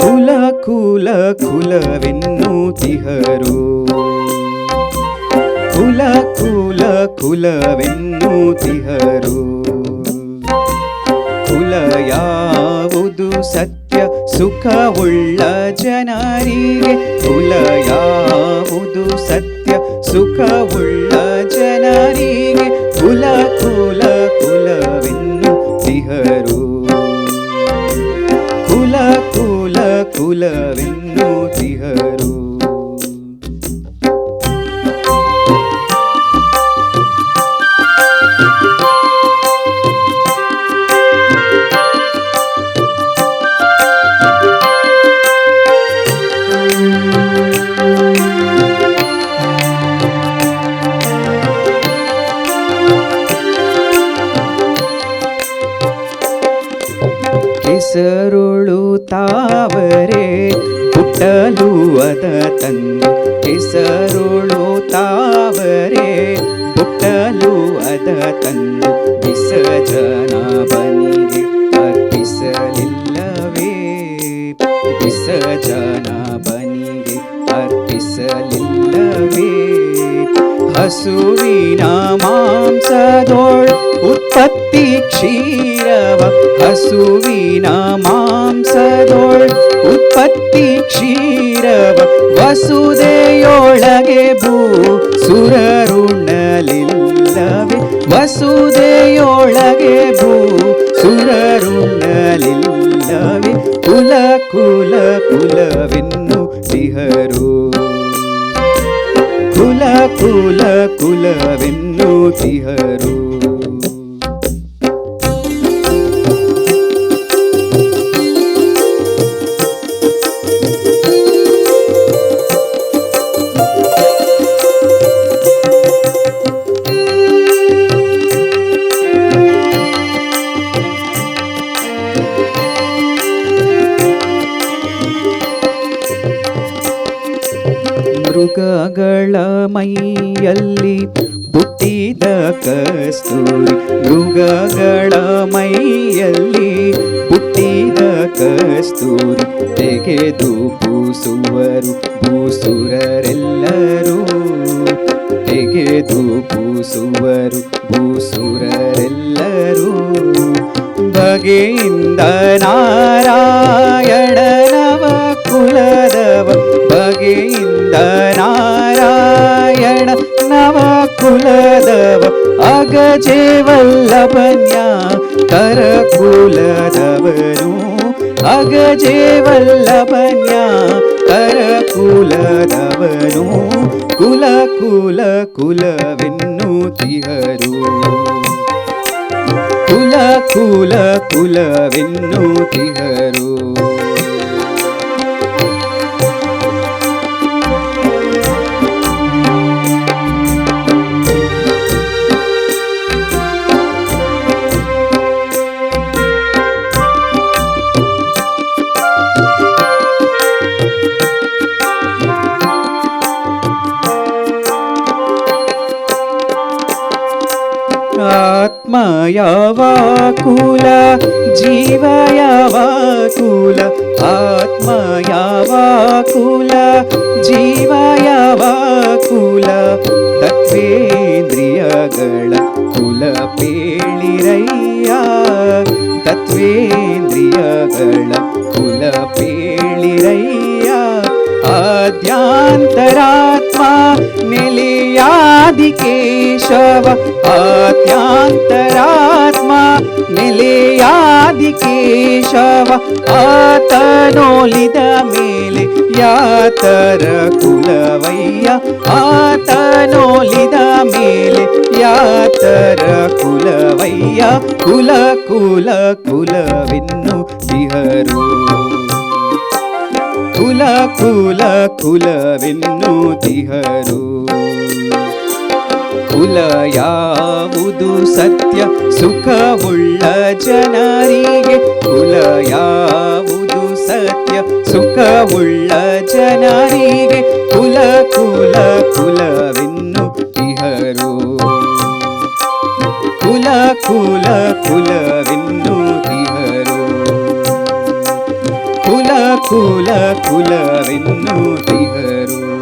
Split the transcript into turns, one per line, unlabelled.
కుల కుల కుల వెన్ను తిహరు ಕುಲವೆನ್ನುತಿಹರು ಕುಲ ಕುಲ ಕುಲವೆನ್ನುತಿಹರು ಕುಲ ಯಾವುದು ಸತ್ಯ ಸುಖವುಳ್ಳ ಜನರಿಗೆ ಕುಲ ಯಾವುದು ಸತ್ಯ ಸುಖವುಳ್ಳ ಜನರಿಗೆ ಕುಲ ಕುಲ ಕುಲವೆನ್ನುತಿಹರು ಕುಲ ಕುಲ ಕುಲವೆನ್ನುತಿಹರು ತಾವರೆ ಹುಟ್ಟಲು ಅದ ತಂದು ಕೆಸರುಳು ತಾವರೆ ಹುಟ್ಟಲು ಅದ ತಂದು ವಿಸರ್ಜನ ಬನಿಗೆ ಅರ್ಪಿಸಲಿಲ್ಲವೇ ವಿಸರ್ಜನ ಬನಿಗೆ ಅರ್ಪಿಸಲಿಲ್ಲವೇ ಹಸುವಿನ ಮಾಂಸದೋಳ್ ಉತ್ಪತ್ತಿ ಹಸುವಿನ ಮಾಂಸದೋಳ್ ಉತ್ಪತ್ತಿ ಕ್ಷೀರವ ವಸುದೆಯೊಳಗೆ ಭೂ ಸುರರುಣ್ಣಲಿಲ್ಲವೆ. ವಸುದೆಯೊಳಗೆ ಭೂ ಸುರರುಣ್ಣಲಿಲ್ಲವೆ. ಕುಲ ಕುಲ ಕುಲವೆನ್ನು ತಿಹರು. ಕುಲ ಕುಲ ಕುಲವೆನ್ನುತಿಹರು ಮೃಗಗಳ ಮೈಯಲ್ಲಿ ಹುಟ್ಟಿದ ಕಸ್ತೂರಿ ಮೃಗಗಳ ಮೈಯಲ್ಲಿ ಹುಟ್ಟಿದ ಕಸ್ತೂರಿ ತೆಗೆದು ಪೂಸುವರು ಭೂಸುರರೆಲ್ಲರೂ. ತೆಗೆದು ಪೂಸುವರು ಭೂಸುರರೆಲ್ಲರೂ. ಬಗೆಯಿಂದ ನಾರಾಯಣನವ അഗജേവല്ലഭന്യാ കരകുലതവനു അഗജേവല്ലഭന്യാ കരകുലതവനു കുല കുല കുലവെന്നു തിഹരു കുല കുല കുലവെന്നു തിഹരൂ त्माया वाकुल जीवया वाकुल आत्मया वाकुल जीवया वाकुल तत्त्वेन्द्रियगण कुलपीळिरय्या तत्विन्द्रियगळ कुलपीळिरय्याध्यान्तरा केशव अत्यान्तरात्मा निलयादिकेशव अतनोलिद मेले यातर कुलवय्य अतनोलिद मेले यातर कुलवय्य कुल कुल कुलविन्नु दिहरु कुल कुल कुलविन्नु दिहरु ಕುಲ ತಿಹರು ಯಾವುದು ಸತ್ಯ, ಸುಖವುಳ್ಳ ಜನರಿಗೆ ಕುಲ ಯಾವುದು ಸತ್ಯ, ಸುಖವುಳ್ಳ ಜನರಿಗೆ ಕುಲ ಕುಲ, ಕುಲವಿನ್ನು ಇಹರು. ಕುಲ ಕುಲ, ಕುಲವಿನ್ನು ಇಹರು. ಕುಲ ಕುಲ, ಕುಲವಿನ್ನು ಇಹರು.